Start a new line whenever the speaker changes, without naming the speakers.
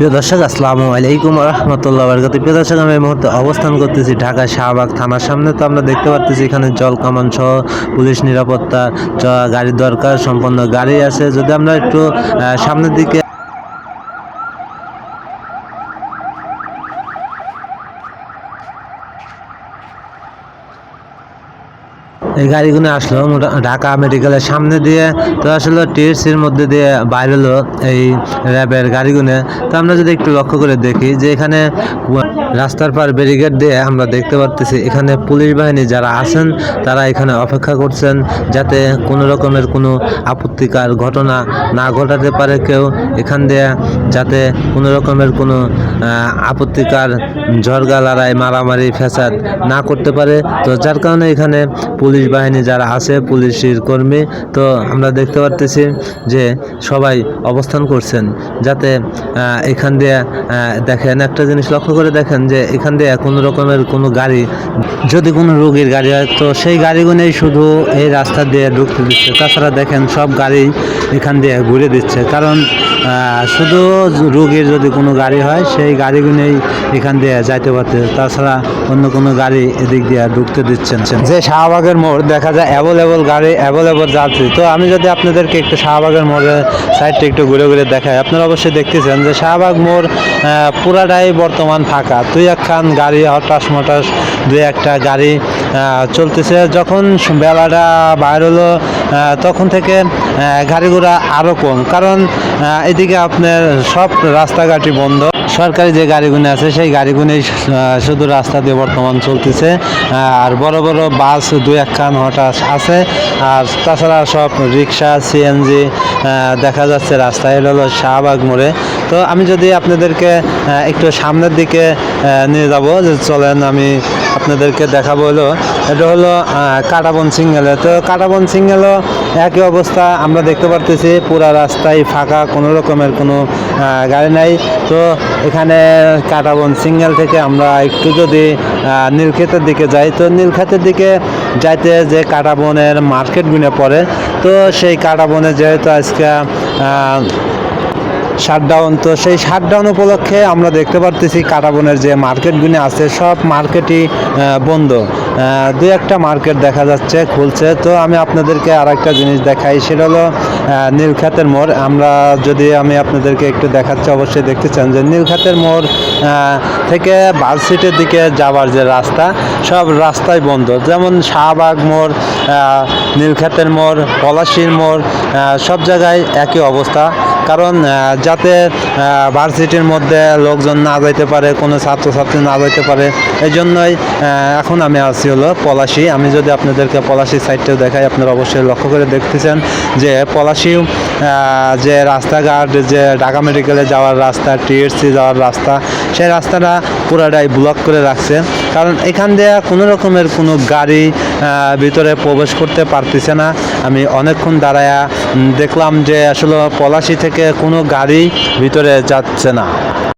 প্রিয় দর্শক, আসসালামু আলাইকুম রহমতুল্লাহ বরকত প্রিয় দর্শক আমি এই মুহূর্তে অবস্থান করতেছি ঢাকা শাহবাগ থানার সামনে। তো আমরা দেখতে পাচ্ছি এখানে জল কামান সহ পুলিশ নিরাপত্তা গাড়ির দরকার সম্পন্ন গাড়ি আছে। যদি আমরা একটু সামনের দিকে এই গাড়িগুলো আসলো ঢাকা মেডিকেলের সামনে দিয়ে। তো আসলে টিএসসির মধ্যে দিয়ে বাইরে হলো এই র্যাবের গাড়িগুলো। তো আমরা যদি একটু লক্ষ্য করে দেখি যে এখানে রাস্তার পার ব্যারিকেড দিয়ে আমরা দেখতে পারতেছি এখানে পুলিশ বাহিনী যারা আছেন, তারা এখানে অপেক্ষা করছেন যাতে কোনো রকমের কোনো আপত্তিকর ঘটনা না ঘটাতে পারে কেউ এখান দিয়ে যাতে কোনো রকমের কোনো আপত্তিকর ঝড়গা লড়াই মারামারি ফ্যাসাদ না করতে পারে। তো যার কারণে এখানে পুলিশ বাহিনী যারা আছে, পুলিশের কর্মী, তো আমরা দেখতে পারতেছি যে সবাই অবস্থান করছেন যাতে এখান দিয়ে দেখেন একটা জিনিস লক্ষ্য করে দেখেন যে এখান দিয়ে কোনো রকমের কোনো গাড়ি, যদি কোনো রোগীর গাড়ি হয়, তো সেই গাড়িগুলোই শুধু এই রাস্তা দিয়ে ঢুকতে দিচ্ছে। তাছাড়া দেখেন সব গাড়ি এখান দিয়ে ঘুরে দিচ্ছে। কারণ শুধু রোগীর যদি কোনো গাড়ি হয়, সেই গাড়িগুলোই এখান দিয়ে যাইতে পারতে। তাছাড়া অন্য কোনো গাড়ি এদিক দিয়ে ঢুকতে দিচ্ছেন যে শাহবাগের মোড় দেখা যায় অ্যাভেলেবল গাড়ি অ্যাভেলেবল যাত্রী। তো আমি যদি আপনাদেরকে একটু শাহবাগের মোড়ের সাইডটা একটু ঘুরে ঘুরে দেখাই, আপনারা অবশ্যই দেখতেছেন যে শাহবাগ মোড় পুরাটাই বর্তমান ফাঁকা। দুই একখান গাড়ি হটাস মটাস দুই একটা গাড়ি চলতেছে। যখন বেলাটা বাইর হলো তখন থেকে গাড়ি ঘোড়া আরও কম। কারণ এদিকে আপনার সব রাস্তাঘাটই বন্ধ। সরকারি যে গাড়িগুলো আছে, সেই গাড়িগুলোই শুধু রাস্তা দিয়ে বর্তমান চলতেছে। আর বড় বড় বাস দুই একখান হঠাৎ আছে। আর তাছাড়া সব রিক্সা, সিএনজি দেখা যাচ্ছে রাস্তায়। হলো শাহবাগ মোড়ে। তো আমি যদি আপনাদেরকে একটু সামনের দিকে নিয়ে যাব, যে চলেন আমি আপনাদেরকে দেখাবো হলো। এটা হলো কাটাবন সিঙ্গেলে। তো কাটাবন সিঙ্গেলও একই অবস্থা, আমরা দেখতে পারতেছি, পুরা রাস্তায় ফাঁকা, কোনো রকমের কোনো গাড়ি নাই। তো এখানে কাটাবন সিঙ্গেল থেকে আমরা একটু যদি নীলক্ষেতের দিকে যাই, তো নীলক্ষেতের দিকে যাইতে যে কাটাবনের মার্কেটগুলো পড়ে, তো সেই কাটাবনে যেহেতু আজকে শাটডাউন, তো সেই শাটডাউন উপলক্ষে আমরা দেখতে পারতেছি কাটাবনের যে মার্কেটগুলি আছে, সব মার্কেটই বন্ধ। দু একটা মার্কেট দেখা যাচ্ছে, খুলছে। তো আমি আপনাদেরকে আর একটা জিনিস দেখাই, সেটা হলো নীলখাতের মোড়। আমরা যদি আমি আপনাদেরকে একটু দেখাচ্ছি, অবশ্যই দেখতে চান যে নীলখাতের মোড় থেকে বাস সিটের দিকে যাওয়ার যে রাস্তা, সব রাস্তাই বন্ধ। যেমন শাহবাগ মোড় নীলখাতের মোড়, পলাশির মোড় সব জায়গায় একই অবস্থা। কারণ যাতে ভার্সিটির মধ্যে লোকজন না যাইতে পারে, কোনো ছাত্রছাত্রী না যাইতে পারে এই জন্যই এখন আমি আছি হলো পলাশি। আমি যদি আপনাদেরকে পলাশি সাইডটাও দেখাই, আপনারা অবশ্যই লক্ষ্য করে দেখতেছেন যে পলাশি যে রাস্তাঘাট, যে ঢাকা মেডিকেলে যাওয়ার রাস্তা টিএসসি যাওয়ার রাস্তা সেই রাস্তাটা পুরাটাই ব্লক করে রাখছে। কারণ এখান দিয়ে কোনো রকমের কোনো গাড়ি ভিতরে প্রবেশ করতে পারতেছে না। আমি অনেকক্ষণ দাঁড়ায়া দেখলাম যে আসলে পলাশি থেকে কোনো গাড়ি ভিতরে যাচ্ছে না।